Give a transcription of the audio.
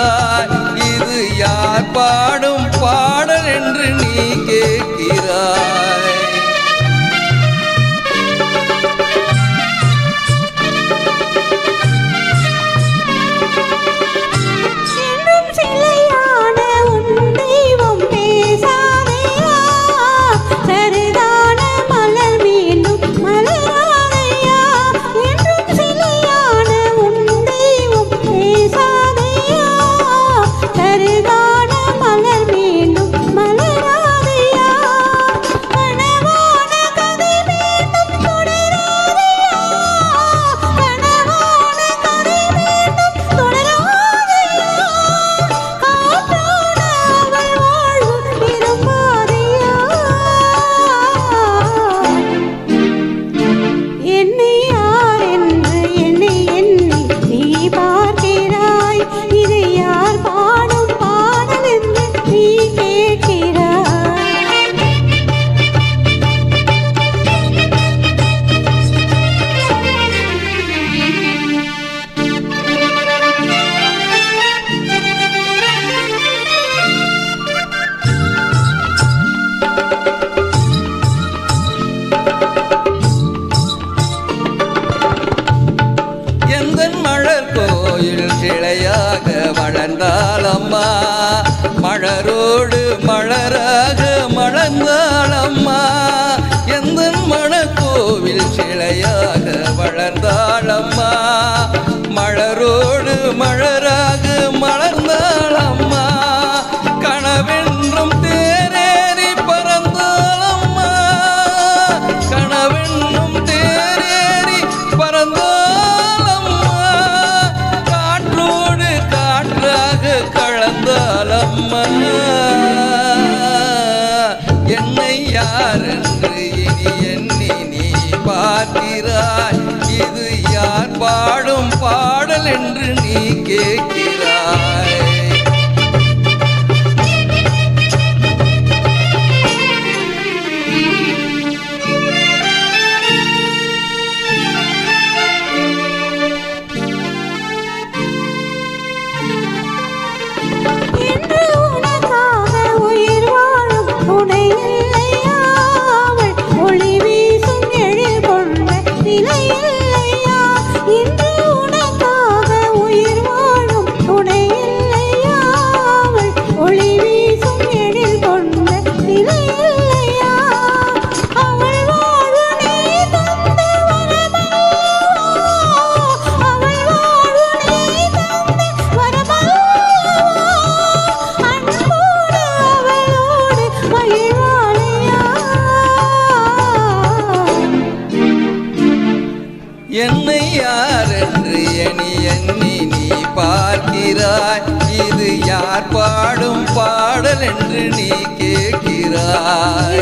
பார்க்கிறாய் மலர் கோயில் சிலையாக வளர்ந்தால் அம்மா. மலரோடு மலராக மலர்ந்தாள் அம்மா. எந்த மணக்கோவில் சிலையாக வளர்ந்தாள் அம்மா. மலரோடு மலராக அம்மா என்னை யார் என்று இனி எண்ணி நீ பார்க்கிறாய்? இது யார் பாடும் பாடல் என்று நீ கேட்க யார் பாடும் பாடல் என்று நீ கேட்கிறாய்?